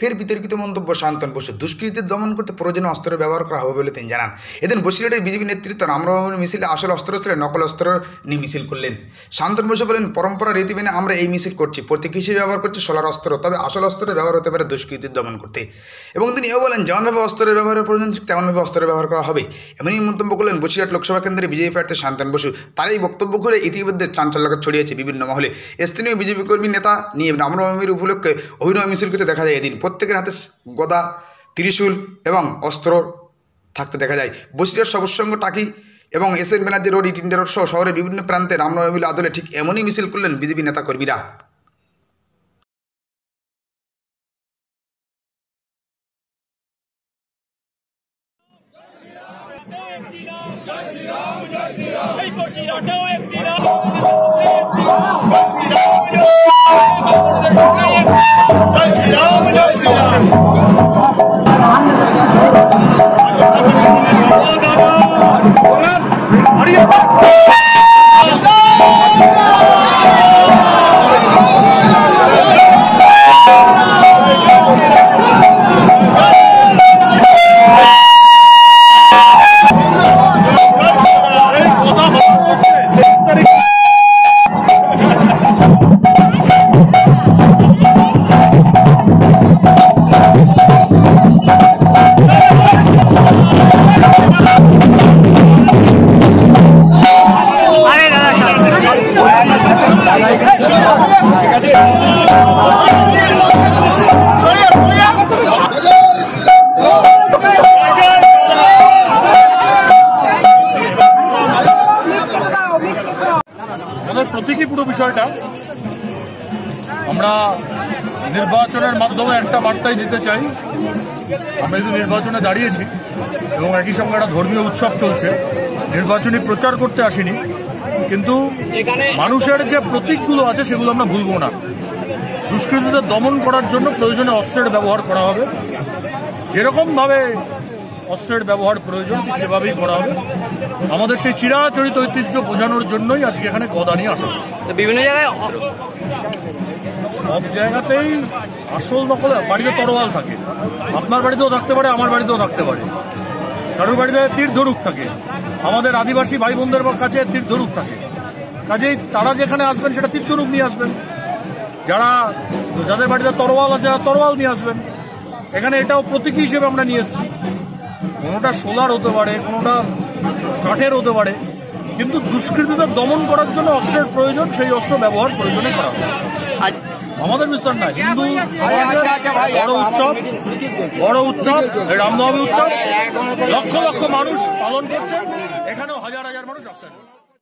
ফের বিতর্কিত মন্তব্য শান্তন বসু। দুষ্কৃতীদের দমন করতে প্রয়োজনীয় অস্ত্রের ব্যবহার করা হবে বলে তিনি জানান। এদিন বসিরহাটের বিজেপি নেতৃত্ব রামনবমীর মিছিলে, আসল অস্ত্র ছিল নকল অস্ত্র নিয়ে মিছিল করলেন। শান্তন বসু বলেন, পরম্পরা রীতি মেনে আমরা এই মিছিল করছি, প্রতীক হিসেবে ব্যবহার করছি সোলার অস্ত্র, তবে আসল অস্ত্রের ব্যবহার হতে পারে দুষ্কৃতীর দমন করতে। এবং তিনি এও বলেন, যেমনভাবে অস্ত্রের ব্যবহারের প্রয়োজন ঠিক তেমনভাবে অস্ত্রের ব্যবহার করা হবে। এমনই মন্তব্য করলেন বসিরহাট লোকসভা কেন্দ্রে বিজেপি প্রার্থী শান্তন বসু। তার এই বক্তব্য করে ইতিমধ্যে চাঞ্চল্যকর ছড়িয়েছে বিভিন্ন মহলে। স্থানীয় বিজেপি কর্মী নেতা নিয়ে রামনবমীর উপলক্ষে অভিনয় মিছিল করতে দেখা যায় এদিন। প্রত্যেকের হাতে গদা, ত্রিশূল এবং অস্ত্র থাকতে দেখা যায়। বসিরহাট সবসঙ্গ টাকি এবং S N Banerjee road Itinda road সহ শহরের বিভিন্ন প্রান্তে রামনবমী আদলে ঠিক এমনই মিছিল করলেন বিজেপি নেতা কর্মীরা এই বসিরহাটেও একটি বিষয়টা, আমরা নির্বাচনের মাধ্যমে একটা বার্তাই দিতে চাই। আমরা যদি নির্বাচনে দাঁড়িয়েছি এবং একই সঙ্গে একটা ধর্মীয় উৎসব চলছে, নির্বাচনী প্রচার করতে আসিনি, কিন্তু মানুষের যে প্রতীকগুলো আছে সেগুলো আমরা ভুলব না। দুষ্কৃতীদের দমন করার জন্য প্রয়োজনে অস্ত্রের ব্যবহার করা হবে। যেরকম ভাবে অস্ত্রের ব্যবহার প্রয়োজন সেভাবেই করা হবে। আমাদের সেই চিরাচরিত ঐতিহ্য বোঝানোর জন্যই আজকে এখানে গদা নিয়ে আসা বিভিন্ন জায়গায় সব জায়গাতেই আসল নকল বাড়িতে তরোয়াল থাকে। আপনার বাড়িতেও থাকতে পারে আমার বাড়িতেও থাকতে পারে। কারোর বাড়িতে তীর ধনুক থাকে। আমাদের আদিবাসী ভাই বোনদের কাছে তীর ধরুক থাকে। কাজেই তারা যেখানে আসবেন সেটা তীর ধনুক নিয়ে আসবেন। যারা যাদের বাড়িতে তরোয়াল আছে তারা তরোয়াল নিয়ে আসবেন। এখানে এটাও প্রতীকী হিসেবে আমরা নিয়ে এসেছি। কোনোটা সোলার হতে পারে কোনোটা কাঠের হতে পারে কিন্তু দুষ্কৃতীদের দমন করার জন্য অস্ত্রের প্রয়োজন সেই অস্ত্র ব্যবহার প্রয়োজনে করা হবে আমাদের মিশন না হিন্দু সমাজের বড় উৎসব বড় উৎসব রামনবমী উৎসব লক্ষ লক্ষ মানুষ পালন করছেন